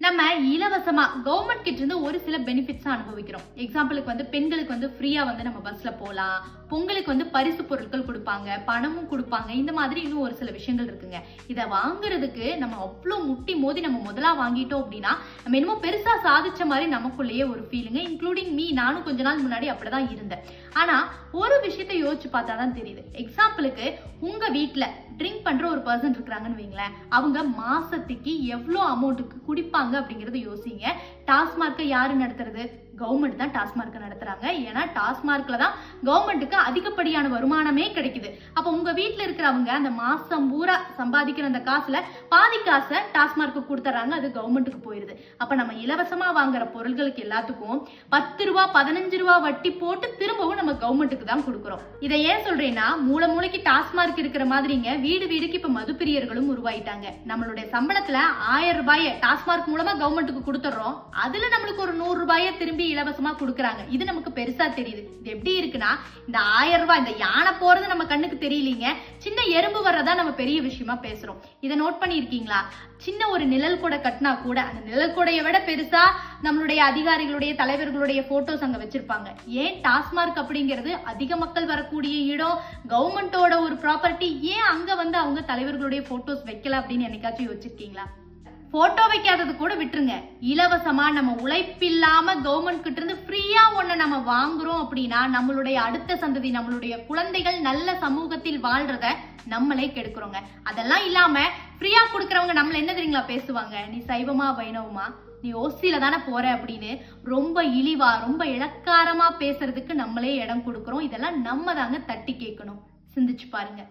நம்ம இலவசமாக கவர்மெண்ட் கிட்ட இருந்து ஒரு சில பெனிஃபிட்ஸ் அனுபவிக்கிறோம். எக்ஸாம்பிளுக்கு வந்து பெண்களுக்கு வந்து ஃப்ரீயாக வந்து நம்ம பஸ்ல போகலாம் பொங்கலுக்கு வந்து பரிசு பொருட்கள் கொடுப்பாங்க பணமும் கொடுப்பாங்க. இந்த மாதிரி இன்னும் ஒரு சில விஷயங்கள் இருக்குங்க. இதை வாங்குறதுக்கு நம்ம அவ்வளோ முட்டி மோதி நம்ம முதலாக வாங்கிட்டோம் அப்படின்னா நம்ம என்னமோ பெருசாக சாதிச்ச மாதிரி நமக்குள்ளேயே ஒரு ஃபீலிங்க இன்க்ளூடிங் மீ நானும் கொஞ்ச நாள் முன்னாடி அப்படி தான் இருந்தேன். ஆனால் ஒரு விஷயத்தை யோசிச்சு பார்த்தா தான் தெரியுது. எக்ஸாம்பிளுக்கு உங்கள் வீட்டில் ட்ரிங்க் பண்ணுற ஒரு பர்சன் இருக்கிறாங்கன்னு வைங்களேன். அவங்க மாசத்துக்கு எவ்வளோ அமௌண்ட்டுக்கு குடிப்பாங்க? அப்படிங்கறத யோசிங்க. டாஸ்மார்க்கை யாரு நடத்துறது? கவர்மெண்ட் தான் டாஸ்மார்க்கை நடத்துறாங்க. ஏன்னா டாஸ்மார்க்ல தான் கவர்மெண்ட்டுக்கு அதிகப்படியான வருமானமே கிடைக்குது. அப்போ உங்க வீட்டில் இருக்கிறவங்க அந்த மாசம் பூரா சம்பாதிக்கிற அந்த காசுல பாதி காசை டாஸ்மார்க்கு கொடுத்துறாங்க அது கவர்மெண்ட்டுக்கு போயிருது. அப்ப நம்ம இலவசமா வாங்குற பொருள்களுக்கு எல்லாத்துக்கும் பத்து ரூபா பதினஞ்சு ரூபா வட்டி போட்டு திரும்பவும் நம்ம கவர்மெண்ட்டுக்கு தான் கொடுக்குறோம். இதை ஏன் சொல்றேன்னா மூளை மூளைக்கு டாஸ்மார்க் இருக்கிற மாதிரிங்க வீடு வீடுக்கு இப்ப மதுப்பிரியர்களும் உருவாயிட்டாங்க. நம்மளுடைய சம்பளத்துல ஆயிரம் ரூபாயை டாஸ்மார்க் மூலமா கவர்மெண்ட்டுக்கு கொடுத்துறோம் அதுல நம்மளுக்கு ஒரு நூறு ரூபாயை திரும்பி இலவசமா கொடுக்குறாங்க. இது நமக்கு பெருசா தெரியுது. இது எப்படி இருக்குன்னா இந்த ஆயிரம் ரூபாய் இந்த யானை போறது நம்ம கண்ணுக்கு தெரியலீங்க. சின்ன எறும்பு வர்றதா நம்ம பெரிய விஷயமா பேசுறோம். இதை நோட் பண்ணியிருக்கீங்களா? சின்ன ஒரு நிழல் கூட கட்டினா கூட அந்த நிழல் கூடைய விட பெருசா நம்மளுடைய அதிகாரிகளுடைய தலைவர்களுடைய போட்டோஸ் அங்க வச்சிருப்பாங்க. ஏன் டாஸ்மார்க் அப்படிங்கிறது அதிக மக்கள் வரக்கூடிய இடம்? கவர்மெண்டோட ஒரு ப்ராப்பர்ட்டி ஏன் அங்க வந்து அவங்க தலைவர்களுடைய போட்டோஸ் வைக்கல அப்படின்னு என்னைக்காச்சும் யோசிச்சிருக்கீங்களா? போட்டோ வைக்காதது கூட விட்டுருங்க. இலவசமா நம்ம உழைப்பில்லாம கவர்மெண்ட் கிட்ட இருந்து ஃப்ரீயா ஒண்ணு நம்ம வாங்குறோம் அப்படின்னா நம்மளுடைய அடுத்த சந்ததி நம்மளுடைய குழந்தைகள் நல்ல சமூகத்தில் வாழ்றத நம்மளே கெடுக்கிறோங்க. அதெல்லாம் இல்லாம ஃப்ரீயா கொடுக்கறவங்க நம்மள என்ன தெரியுங்களா பேசுவாங்க? நீ சைவமா வைணவமா? நீ ஓசியில தானே போற? அப்படின்னு ரொம்ப இழிவா ரொம்ப இலக்காரமா பேசுறதுக்கு நம்மளே இடம் கொடுக்குறோம். இதெல்லாம் நம்ம தாங்க தட்டி கேட்கணும். சிந்திச்சு பாருங்க.